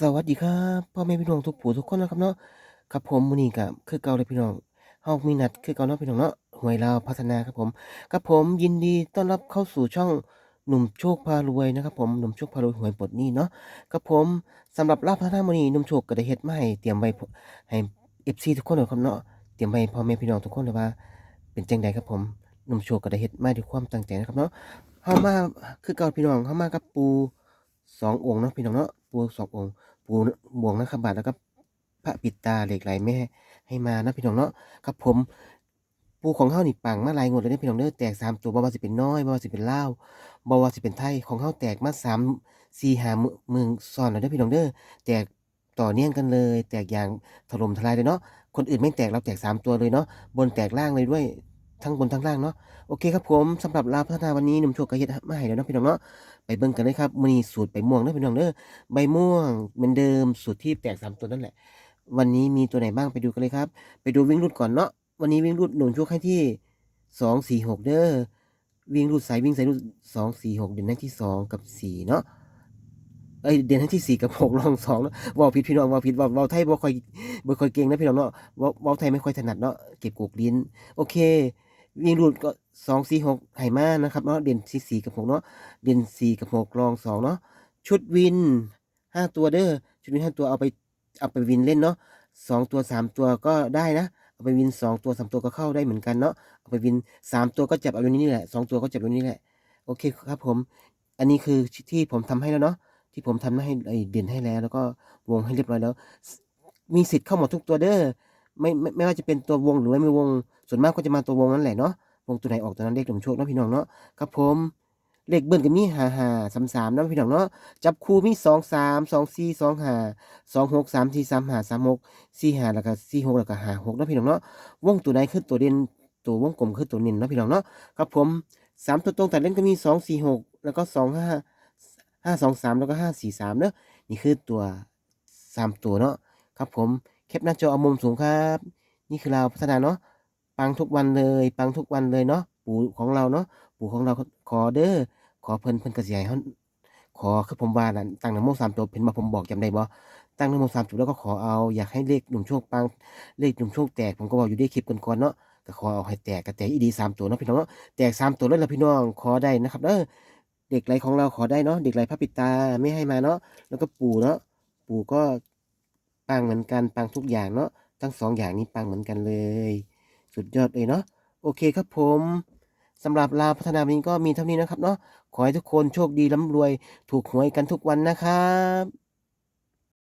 สวัสดีครับพ่อแม่พี่น้องทุกผู้ทุกคนนะครับเนาะครับผมมื้อนี้ก็คือเก่าเลยพี่น้องเฮามีนัดคือเก่าเนาะพี่น้องเนาะหวยลาพัฒนาครับผมครับผมยินดีต้อนรับเข้าสู่ช่องหนุ่มโชคพารวยนะครับผมหนุ่มโชคพารวยหวยปลดหนี้เนาะครับผมสำหรับลาพัฒนามื้อนี้หนุ่มโชคก็ได้เฮ็ดมาให้เตรียมไว้ให้ FC ทุกคนเลยครับเนาะเตรียมไว้พ่อแม่พี่น้องทุกคนเลยว่า เป็นจังใดครับผมหนุ่มโชคก็ได้เฮ็ดมาด้วยความตั้งใจนะครับเนาะเฮามาคือเก่าพี่น้องเฮามากับปูสององค์เนาะพี่น้องเนาะ ปูสององค์ ปูบวงนะครับบาทแล้วก็พระปิดตาเหล็กไหลแม่ ให้มานะพี่น้องเนาะครับผม ปูของเฮานี่ปังมาลายงวดเลยเด้อพี่น้องเด้อแตกสามตัวบ่ว่าสิเป็นน้อยบ่ว่าสิเป็นเลาบ่ว่าสิเป็นไทยของเฮาแตกมาสามสี่หามื้อมื้อซ้อนแล้วเด้อพี่น้องเด้อแตกต่อเนื่องกันเลย แตกอย่างถล่มทลายเลยเนาะคนอื่นไม่แตกเราแตกสามตัวเลยเนาะบนแตกล่างเลยด้วย ทั้งบนทั้งล่างเนาะโอเคครับผมสำหรับลาพัฒนาวันนี้หนุ่มโชคก็เฮ็ดมาให้แล้วเนาะพี่น้องเนาะไปเบิ่งกันเลยครับมื้อนี้สูตรใบม่วงเด้อพี่น้องเด้อใบม่วงเหมือนเดิมสูตรที่แตกสามตัวนั่นแหละ วันนี้มีตัวไหนบ้างไปดูกันเลยครับ ไปดูวิ่งรูดก่อนเนาะวันนี้วิ่งรูดหนุนโชคให้ที่สองสี่หกเด้อวิ่งรูดสายวิ่งสายรูดสองสี่หกเด่นให้ที่สองกับสี่เนาะเอ้ยเด่นที่สี่กับหกลองสองเนาะว่าผิดพี่น้องว่าผิดว่าว่าไทยบ่ค่อยบ่ค่อยเก่งนะพี่น้องเนาะว่าว่าไทยไม่ค่อยถนัดเนาะเก็บกกลิ้น โอเค วิ่งรูดก็สองสี่หกไหมานะครับเนาะเด่นสี่สี่กับหกเนาะเด่นสี่กับหกลองสองเนาะชุดวินห้าตัวเด้อชุดวินห้าตัวเอาไปเอาไปวินเล่นเนาะสองตัวสามตัวก็ได้นะเอาไปวินสองตัวสามตัวก็เข้าได้เหมือนกันเนาะเอาไปวินสามตัวก็จับเอาตรงนี้นี่แหละสองตัวก็จับตรงนี้แหละโอเคครับผม อันนี้คือที่ผมทำให้แล้วเนาะที่ผมทำให้ไอ้เด่นให้แล้ว แล้วก็วงให้เรียบร้อยแล้ว มีสิทธิ์เข้าหมดทุกตัวเด้อ ไม่ไม่ไม่ว่าจะเป็นตัววงหรือไม่วง ส่วนมากก็จะมาตัววงนั่นแหละเนาะวงตัวไหนออกตัวนั้นเลขหลมโชคเนาะพี่น้องเนาะครับผมเลขเบิ้ลก็มีห้าห้าสามสามนะพี่น้องเนาะจับคู่มีสองสามสองสี่สองห้าสองหกสามสี่สามห้าสามหกสี่ห้าแล้วก็สี่หกแล้วก็ห้าหกนะพี่น้องเนาะวงตัวไหนคือตัวเด่นตัววงกลมคือตัวเน้นนะพี่น้องเนาะครับผมสามตัวตรงแต่เล่นก็มีสองสี่หกแล้วก็สองห้าห้าสองสามแล้วก็ห้าสี่สามเนาะนี่คือตัวสามตัวเนาะครับผม แคปหน้าจอเอามุมสูงครับ นี่คือเราพัฒนาเนาะปังทุกวันเลย ปังทุกวันเลยเนาะปู่ของเราเนาะปู่ของเราขอเด้อขอเพิ่นเพิ่นก็สิให้เฮาขอคือผมว่านั่นตั้งนโมสามจบเห็นบ่ผมบอกจำได้บ่ตั้งนโมสามจบแล้วก็ขอเอาอยากให้เลขหนุ่มโชคปังเลขหนุ่มโชคแตกผมก็บอกอยู่ในคลิปก่อนๆเนาะก็ขอเอาให้แตกก็แตกอีดีสามตัวเนาะพี่น้องเนาะแตกสามตัวเลยล่ะพี่น้องขอได้นะครับเด้อเด็กไหลของเราขอได้เนาะเด็กไหลพระปิตาไม่ให้มาเนาะแล้วก็ปู่เนาะปู่ก็ ปังเหมือนกันปังทุกอย่างเนาะทั้งสองอย่างนี้ปังเหมือนกันเลย สุดยอดเลยเนาะโอเคครับผมสำหรับลาวพัฒนาวันนี้ก็มีเท่านี้นะครับเนาะขอให้ทุกคนโชคดีร่ำรวย ถูกหวยกันทุกวันนะครับ